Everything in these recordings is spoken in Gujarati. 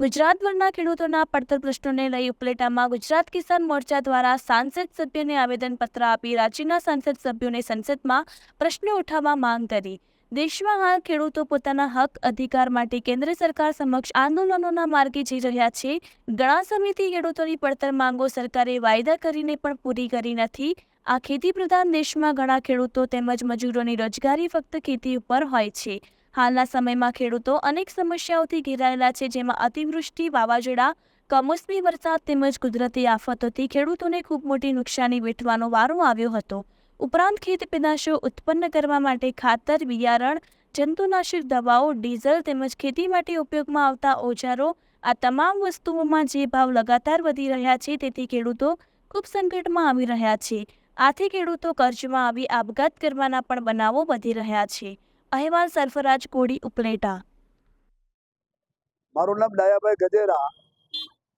ગુજરાતભરના ખેડૂતોના પડતર પ્રશ્નોને લઈ ઉપલેટામાં ગુજરાત કિસાન મોરચા દ્વારા સાંસદ સભ્યને આવેદનપત્ર આપી રાજ્યના સાંસદ સભ્યોને સંસદમાં પ્રશ્નો ઉઠાવવા માંગ કરી. દેશમાં હાલ ખેડૂતો પોતાના હક, અધિકાર માટે કેન્દ્ર સરકાર સમક્ષ આંદોલનોના માર્ગે જઈ રહ્યા છે. ઘણા સમયથી ખેડૂતોની પડતર માંગો સરકારે વાયદા કરીને પણ પૂરી કરી નથી. આ ખેતી પ્રધાન દેશમાં ઘણા ખેડૂતો તેમજ મજૂરોની રોજગારી ફક્ત ખેતી ઉપર હોય છે. હાલના સમયમાં ખેડૂતો અનેક સમસ્યાઓથી ઘેરાયેલા છે, જેમાં અતિવૃષ્ટિ, વાવાઝોડા, કમોસમી વરસાદ તેમજ કુદરતી આફતોથી ખેડૂતોને ખૂબ મોટી નુકસાની વેઠવાનો વારો આવ્યો હતો. ઉપરાંત ખેત પેદાશો ઉત્પન્ન કરવા માટે ખાતર, બિયારણ, જંતુનાશક દવાઓ, ડીઝલ તેમજ ખેતી માટે ઉપયોગમાં આવતા ઓજારો, આ તમામ વસ્તુઓમાં જે ભાવ લગાતાર વધી રહ્યા છે, તેથી ખેડૂતો ખૂબ સંકટમાં આવી રહ્યા છે. આથી ખેડૂતો કર્જમાં આવી આપઘાત કરવાના પણ બનાવો વધી રહ્યા છે. અહેવાલ સરફરાજ કોડી ઉપલેટા. મારું નામ ડાયાભાઈ ગજેરા.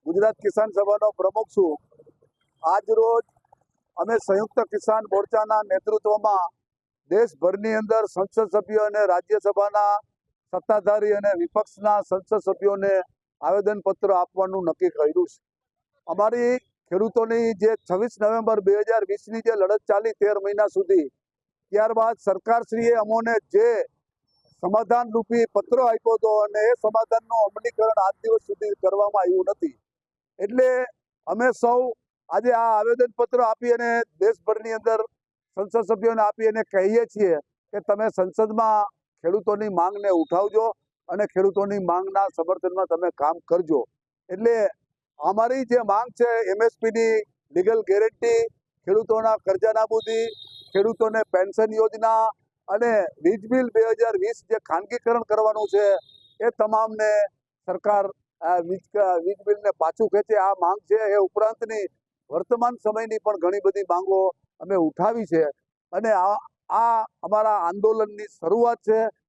ગુજરાત કિસાન સભાનો પ્રમુખ છું. આજ રોજ અમે સંયુક્ત કિસાન મોરચાના નેતૃત્વમાં દેશભરની અંદર સંસદ સભ્યો અને રાજ્યસભાના સત્તાધારી અને વિપક્ષના સંસદ સભ્યોને આવેદનપત્ર આપવાનું નક્કી કર્યું છે. અમારી ખેડૂતોની જે છવ્વીસ નવેમ્બર બે હજાર વીસની જે લડત ચાલી તેર મહિના સુધી, ત્યારબાદ સરકારશ્રીએ અમોને જે સમાધાન રૂપી પત્રો આપ્યો હતો અને એ સમાધાનનું અમલીકરણ આજ દિવસ સુધી કરવામાં આવ્યું નથી. એટલે અમે સૌ આજે આ આવેદન પત્ર આપી અને દેશભરની અંદર સંસદ સભ્યોને આપી અને કહીએ છીએ કે તમે સંસદમાં ખેડૂતોની માંગને ઉઠાવજો અને ખેડૂતોની માંગના સમર્થનમાં તમે કામ કરજો. એટલે અમારી જે માંગ છે, એમએસપીની લીગલ ગેરંટી, ખેડૂતોના કરજા નાબૂદી ખેડૂતોને પેન્શન યોજના અને વીજ બિલ બે હજાર વીસ જે ખાનગીકરણ કરવાનું છે, એ તમામને સરકાર વીજ વીજ બિલને પાછું ખેંચે, આ માંગ છે, એ ઉપરાંતની વર્તમાન સમયની પણ ઘણી બધી માંગો અમે ઉઠાવી છે. અને આ આ અમારા આંદોલનની શરૂઆત છે